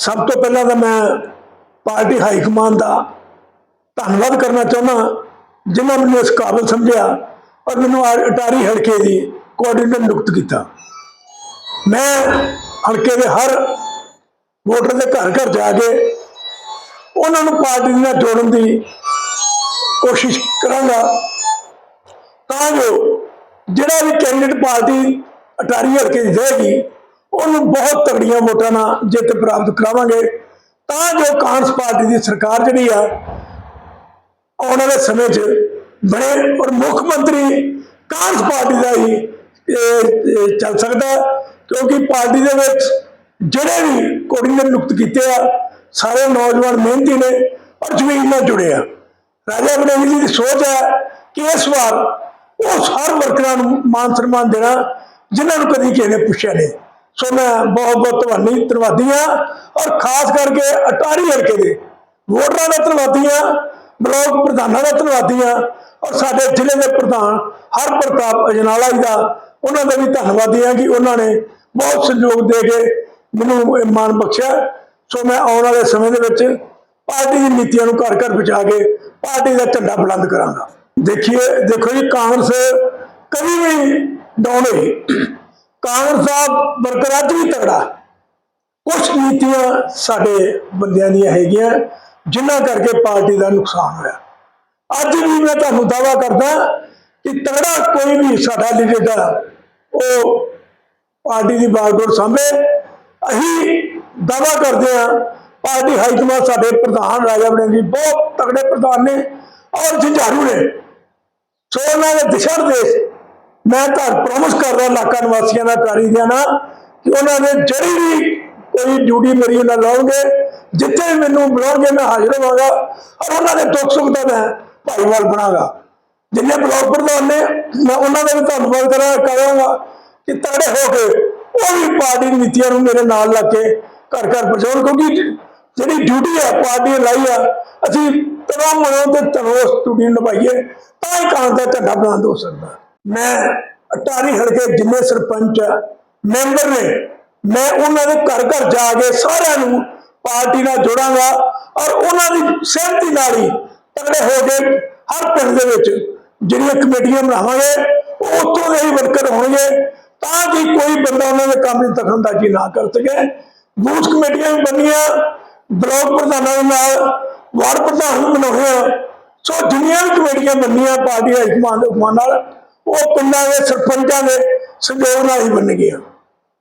ਸਭ ਤੋਂ ਪਹਿਲਾਂ ਤਾਂ ਮੈਂ ਪਾਰਟੀ ਹਾਈ ਕਮਾਂਡ ਦਾ ਧੰਨਵਾਦ ਕਰਨਾ ਚਾਹੁੰਦਾ ਜਿਨ੍ਹਾਂ ਮੈਨੂੰ ਇਸ ਕਾਬਲ ਸਮਝਿਆ ਔਰ ਮੈਨੂੰ ਆ- ਅਟਾਰੀ ਹਲਕੇ ਦੀ ਕੋਆਰਡੀਨੇਟਰ ਨਿਯੁਕਤ ਕੀਤਾ। ਮੈਂ ਹਲਕੇ ਦੇ ਹਰ ਵੋਟਰ ਦੇ ਘਰ ਘਰ ਜਾ ਕੇ ਉਹਨਾਂ ਨੂੰ ਪਾਰਟੀ ਨਾਲ ਜੋੜਨ ਦੀ ਕੋਸ਼ਿਸ਼ ਕਰਾਂਗਾ ਤਾਂ ਜੋ ਜਿਹੜਾ ਵੀ ਕੈਂਡੀਡੇਟ ਪਾਰਟੀ ਅਟਾਰੀ ਹਲਕੇ ਦੀ ਰਹੇਗੀ ਉਹਨੂੰ ਬਹੁਤ ਤਗੜੀਆਂ ਵੋਟਾਂ ਨਾਲ ਜਿੱਤ ਪ੍ਰਾਪਤ ਕਰਾਵਾਂਗੇ। ਤਾਂ ਜੋ ਕਾਂਗਰਸ ਪਾਰਟੀ ਦੀ ਸਰਕਾਰ ਜਿਹੜੀ ਆ, ਆਉਣ ਵਾਲੇ ਸਮੇਂ 'ਚ ਬਣੇ ਔਰ ਮੁੱਖ ਮੰਤਰੀ ਕਾਂਗਰਸ ਪਾਰਟੀ ਦਾ ਹੀ ਚੱਲ ਸਕਦਾ ਕਿਉਂਕਿ ਪਾਰਟੀ ਦੇ ਵਿੱਚ ਜਿਹੜੇ ਵੀ ਕੋਆਰਡੀਨੇਟਰ ਨਿਯੁਕਤ ਕੀਤੇ ਆ, ਸਾਰੇ ਨੌਜਵਾਨ ਮਿਹਨਤੀ ਨੇ ਔਰ ਜ਼ਮੀਨ ਨਾਲ ਜੁੜੇ ਆ। ਰਾਜਾ ਬਨੇਵੀ ਜੀ ਦੀ ਸੋਚ ਹੈ ਕਿ ਇਸ ਵਾਰ ਉਹ ਹਰ ਵਰਕਰਾਂ ਨੂੰ ਮਾਨ ਸਨਮਾਨ ਦੇਣਾ ਜਿਨ੍ਹਾਂ ਨੂੰ ਕਦੀ ਕਿਸੇ ਨੇ ਪੁੱਛਿਆ ਨਹੀਂ। ਸੋ ਮੈਂ ਬਹੁਤ ਬਹੁਤ ਧੰਨਵਾਦੀ ਧੰਨਵਾਦੀ ਹਾਂ ਔਰ ਖਾਸ ਕਰਕੇ ਅਟਾਰੀ ਹਲਕੇ ਦੇ ਵੋਟਰਾਂ ਦਾ ਧੰਨਵਾਦੀ ਹਾਂ ਬਲਾਕ ਪ੍ਰਧਾਨਾਂ ਦਾ ਧੰਨਵਾਦੀ ਹਾਂ ਔਰ ਸਾਡੇ ਜ਼ਿਲ੍ਹੇ ਦੇ ਪ੍ਰਧਾਨ ਹਰ ਪ੍ਰਤਾਪ ਅਜਨਾਲਾ ਜੀ ਦਾ, ਉਹਨਾਂ ਦਾ ਵੀ ਧੰਨਵਾਦੀ ਹਾਂ ਕਿ ਉਹਨਾਂ ਨੇ ਬਹੁਤ ਸਹਿਯੋਗ ਦੇ ਕੇ ਮੈਨੂੰ ਇਹ ਮਾਣ ਬਖਸ਼ਿਆ। ਸੋ ਮੈਂ ਆਉਣ ਵਾਲੇ ਸਮੇਂ ਦੇ ਵਿੱਚ ਪਾਰਟੀ ਦੀ ਨੀਤੀਆਂ ਨੂੰ ਘਰ ਘਰ ਪਹੁੰਚਾ ਕੇ ਪਾਰਟੀ ਦਾ ਝੰਡਾ ਬੁਲੰਦ ਕਰਾਂਗਾ। ਦੇਖੀਏ, ਦੇਖੋ ਜੀ, ਕਾਂਗਰਸ ਕਦੀ ਵੀ ਡਾਊਨ ਹੋਈ ਕਾਂਗਰਸ ਦਾ ਵਰਕਰ ਅੱਜ ਵੀ ਤਗੜਾ। ਕੁਝ ਨੀਤੀਆਂ ਸਾਡੇ ਬੰਦਿਆਂ ਦੀਆਂ ਹੈਗੀਆਂ, ਜਿਨ੍ਹਾਂ ਕਰਕੇ ਪਾਰਟੀ ਦਾ ਨੁਕਸਾਨ ਹੋਇਆ। ਅੱਜ ਵੀ ਮੈਂ ਤੁਹਾਨੂੰ ਦਾਵਾ ਕਰਦਾ ਕਿ ਤਗੜਾ ਕੋਈ ਵੀ ਸਾਡਾ ਲੀਡਰ ਆ ਉਹ ਪਾਰਟੀ ਦੀ ਬਾਗਡੋਰ ਸਾਹਮਣੇ ਅਸੀਂ ਦਾਵਾ ਕਰਦੇ ਹਾਂ, ਪਾਰਟੀ ਹਾਈ ਕਮਾਂਡ ਸਾਡੇ ਪ੍ਰਧਾਨ ਰਾਜਾ ਵੜਿੰਗ ਜੀ ਬਹੁਤ ਤਗੜੇ ਪ੍ਰਧਾਨ ਨੇ, ਔਰ ਜੰਝਾਰੂ ਨੇ। ਸੋ ਉਹਨਾਂ ਦੇ ਦਿਸ਼ਾ ਨਿਰਦੇਸ਼ ਮੈਂ ਤਾਂ ਪ੍ਰੋਮਿਸ ਕਰਦਾ ਇਲਾਕਾ ਨਿਵਾਸੀਆਂ ਦਾ ਟਾਰੀ ਦਿਆਂ ਨਾ ਕਿ ਉਹਨਾਂ ਨੇ ਜਿਹੜੀ ਵੀ ਕੋਈ ਡਿਊਟੀ ਮੇਰੀ ਨਾਲ ਲਾਉਣਗੇ, ਜਿੱਥੇ ਵੀ ਮੈਨੂੰ ਬੁਲਾਉਣਗੇ, ਮੈਂ ਹਾਜ਼ਰ ਹੋਵਾਂਗਾ ਔਰ ਉਹਨਾਂ ਦੇ ਦੁੱਖ ਸੁੱਖ ਦਾ ਮੈਂ ਭਾਈਵਾਲ ਬਣਾਗਾ। ਜਿੰਨੇ ਬਲਾਕ ਪ੍ਰਧਾਨ ਨੇ, ਮੈਂ ਉਹਨਾਂ ਦਾ ਵੀ ਧੰਨਵਾਦ ਕਰਾਂ ਕਰਾਂਗਾ ਕਿ ਤੜੇ ਹੋ ਕੇ ਉਹ ਵੀ ਪਾਰਟੀ ਨੀਤੀਆਂ ਨੂੰ ਮੇਰੇ ਨਾਲ ਲੱਗ ਕੇ ਘਰ ਘਰ ਪਹੁੰਚਾਉਣ, ਕਿਉਂਕਿ ਜਿਹੜੀ ਡਿਊਟੀ ਹੈ ਪਾਰਟੀ ਨੇ ਲਾਈ ਆ, ਅਸੀਂ ਤਮਾਮ ਮਨੋਂ ਤੇ ਤਨੋਸ ਡਿਊਟੀ ਨਿਭਾਈਏ, ਤਾਂ ਹੀ ਕਾਂ ਦਾ ਝੰਡਾ ਬੁਲੰਦ ਹੋ ਸਕਦਾ। ਮੈਂ ਅਟਾਰੀ ਹਲਕੇ ਜਿੰਨੇ ਸਰਪੰਚ ਮੈਂਬਰ ਨੇ। ਮੈਂ ਉਹਨਾਂ ਦੇ ਘਰ ਘਰ ਜਾ ਕੇ ਸਾਰਿਆਂ ਨੂੰ ਪਾਰਟੀ ਨਾਲ ਜੋੜਾਂਗਾ ਔਰ ਉਹਨਾਂ ਦੀ ਸਹਿਮਤੀ ਨਾਲ ਹੀ ਤਗੜੇ ਹੋ ਕੇ ਹਰ ਪਿੰਡ ਦੇ ਵਿੱਚ ਜਿਹੜੀਆਂ ਕਮੇਟੀਆਂ ਬਣਾਵਾਂਗੇ ਉੱਥੋਂ ਦੇ ਹੀ ਵਰਕਰ ਹੋਣਗੇ ਤਾਂ ਕਿ ਕੋਈ ਬੰਦਾ ਉਹਨਾਂ ਦੇ ਕੰਮ ਦੀ ਦਖਲਅੰਦਾਜ਼ੀ ਨਾ ਕਰ ਸਕੇ। ਬੂਥ ਕਮੇਟੀਆਂ ਵੀ ਬਣੀਆਂ, ਬਲਾਕ ਪ੍ਰਧਾਨਾਂ ਦੇ ਨਾਲ, ਵਾਰਡ ਪ੍ਰਧਾਨ ਵੀ ਬਣਾਉਣੇ ਸੋ ਜਿੰਨੀਆਂ ਵੀ ਕਮੇਟੀਆਂ ਬਣੀਆਂ ਪਾਰਟੀ ਹਾਈ ਦੇ ਹੁਕਮਾਂ ਨਾਲ ਉਹ ਪਿੰਡਾਂ ਦੇ ਸਰਪੰਚਾਂ ਦੇ ਸਹਿਯੋਗ ਨਾਲ ਹੀ ਬਣਨਗੀਆਂ